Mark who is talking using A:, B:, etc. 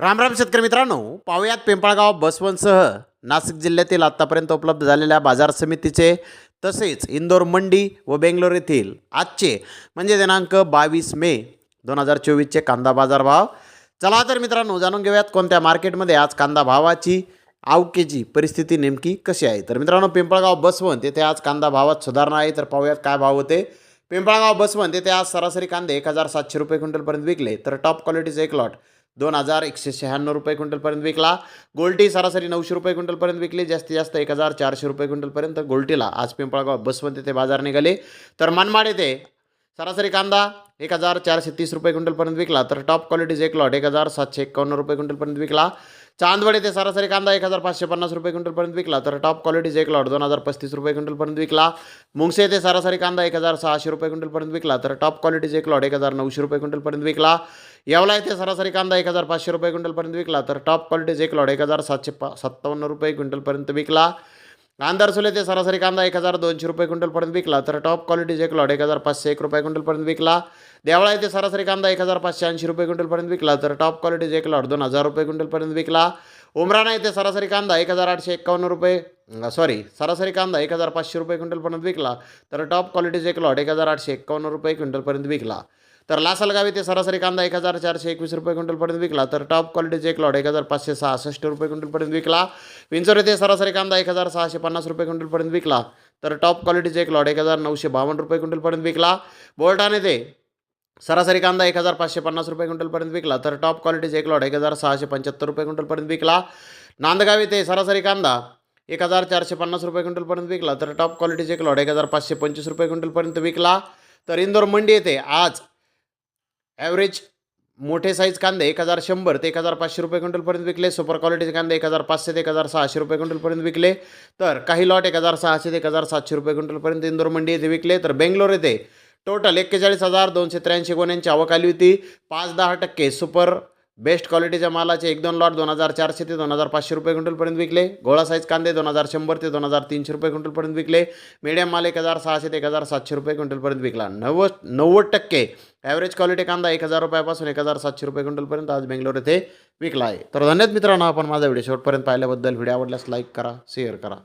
A: रामराम शेतकरी मित्रांनो पाहुयात पिंपळगाव बसवनसह नाशिक जिल्ह्यातील आत्तापर्यंत उपलब्ध झालेल्या बाजार समितीचे तसेच इंदोर मंडी व बेंगलोर येथील आजचे म्हणजे दिनांक बावीस मे दोन हजार चोवीसचे कांदा बाजार भाव चला तर मित्रांनो जाणून घेऊयात कोणत्या मार्केटमध्ये आज कांदा भावाची आवकेची परिस्थिती नेमकी कशी आहे. तर मित्रांनो पिंपळगाव बसवंत येथे आज कांदा भावात सुधारणा आहे. तर पाहूयात काय भाव होते. पिंपळगाव बसवंत येथे आज सरासरी कांदे एक हजार सातशे रुपये क्विंटलपर्यंत विकले. तर टॉप क्वालिटीचे एक लॉट दोन हजार एकशे शहाण्णव रुपये क्विंटलपर्यंत विकला. गोल्टी सरासरी नऊशे रुपये क्विंटलपर्यंत विकली. जास्तीत जास्त एक हजार चारशे रुपये क्विंटलपर्यंत गोल्टीला. आज पिंपळगाव बसवंत येथे बाजार निघाले. तर मनमाड येथे सरासरी कांदा एक हजार चारशे तीस रुपये क्विंटलपर्यंत विकला. तर टॉप क्वालिटीज एक लॉट एक हजार सातशे एकावन्न रुपये क्विंटलपर्यंत विकला. चांदवड येथे सरासरी कांदा एक हजार पाचशे पन्नास रुपये क्विंटलपर्यंत विकला. तर टॉप क्वालिटीज एक लॉट दोन हजार पस्तीस रुपये क्विंटलपर्यंत विकला. मुंगसे येथे सरासरी कांदा एक हजार सहाशे रुपये क्विंटलपर्यंत विकला. तर टॉप क्वालिटीज एक लॉट एक हजार नऊशे रुपये क्विंटलपर्यंत विकला. येवला येथे सरासरी कांदा एक हजार पाचशे रुपये क्विंटलपर्यंत विकला. तर टॉप क्वालिटीज एक लॉट एक हजार सातशे पा सत्तावन्न रुपये क्विंटलपर्यंत विकला. आंधारसुल ते सरासरी कांदा एक हजार दोनशे रुपये क्विंटलपर्यंत विकला तर टॉप क्वालिटीचे एक एक हजार पाचशे एक रुपये क्विंटलपर्यंत विकला. देवळा येथे सरासरी कांदा एक हजार पाचशे ऐंशी रुपये क्विंटलपर्यंत विकला तर टॉप क्वालिटीचे एक लॉट दोन हजार रुपये क्विंटलपर्यंत विकला. उमराणा येथे सरासरी कांदा एक हजार आठशे एक्कावन्न रुपये सॉरी सरासरी कांदा एक हजार पाचशे रुपये क्विंटलपर्यंत विकला तर टॉप क्वालिटीचे एक लॉट एक हजार आठशे एक्कावन्न रुपये क्विंटलपर्यंत विकला. तर लासलगाव येथे सरासरी कांदा एक हजार चारशे एकवीस रुपये क्विंटलपर्यंत विकला. तर टॉप क्वालिटीचे एक लॉट एक हजार पाचशे सहासष्ट रुपये क्विंटलपर्यंत विकला. विंचोर येथे सरासरी कांदा एक हजार सहाशे पन्नास रुपये क्विंटलपर्यंत विकला. तर टॉप क्वालिटीचे एक लॉट एक हजार नऊशे बावन्न रुपये क्विंटलपर्यंत विकला. बोलटाण येथे सरासरी कांदा एक हजार पाचशे पन्नास रुपये क्विंटलपर्यंत विकला. तर टॉप क्वालिटीचे एक लॉट एक हजार सहाशे पंच्याहत्तर रुपये क्विंटलपर्यंत विकला. नांदगाव येथे सरासरी कांदा एक हजार चारशे पन्नास रुपये क्विंटलपर्यंत विकला. तर टॉप क्वालिटीचे एक लॉट एक हजार पाचशे पंचवीस रुपये क्विंटलपर्यंत विकला. तर इंदोर मंडी येथे आज ॲव्हरेज मोठे साईज कांदे एक हजार शंभर ते एक हजार पाचशे रुपये क्विंटलपर्यंत विकले. सुपर क्वालिटीचे कांदे एक हजार पाचशे ते एक हजार सहाशे रुपये क्विंटलपर्यंत विकले. तर काही लॉट एक हजार सहाशे ते एक हजार सातशे रुपये क्विंटलपर्यंत इंदोर मंडी येथे विकले. तर बेंगलोर येथे टोटल एक्केचाळीस हजार दोनशे त्र्याऐंशी गोण्यांची आवक आली होती. पाच दहा टक्के सुपर बेस्ट क्वालिटीच्या मालाचे एक दोन लॉट दोन हजार चारशे ते दोन हजार पाचशे रुपये क्विंटलपर्यंत विकले. गोळा साईज कांदे दोन हजार शंभर ते दोन हजार तीनशे रुपये क्विंटलपर्यंत विकले. मीडियम माल एक हजार सहाशे ते एक हजार सातशे रुपये क्विंटलपर्यंत विकला. नव्वद नव्वद टक्के. ॲव्हरेज क्वालिटी कांदा एक हजार रुपयापासून एक हजार सातशे रुपये क्विंटलपर्यंत आज बेंगलोर येथे विकला आहे. तर धन्यवाद मित्रांनो आपण माझा व्हिडिओ शेवटपर्यंत पाहिल्याबद्दल. व्हिडिओ आवडल्यास लाईक करा शेअर करा.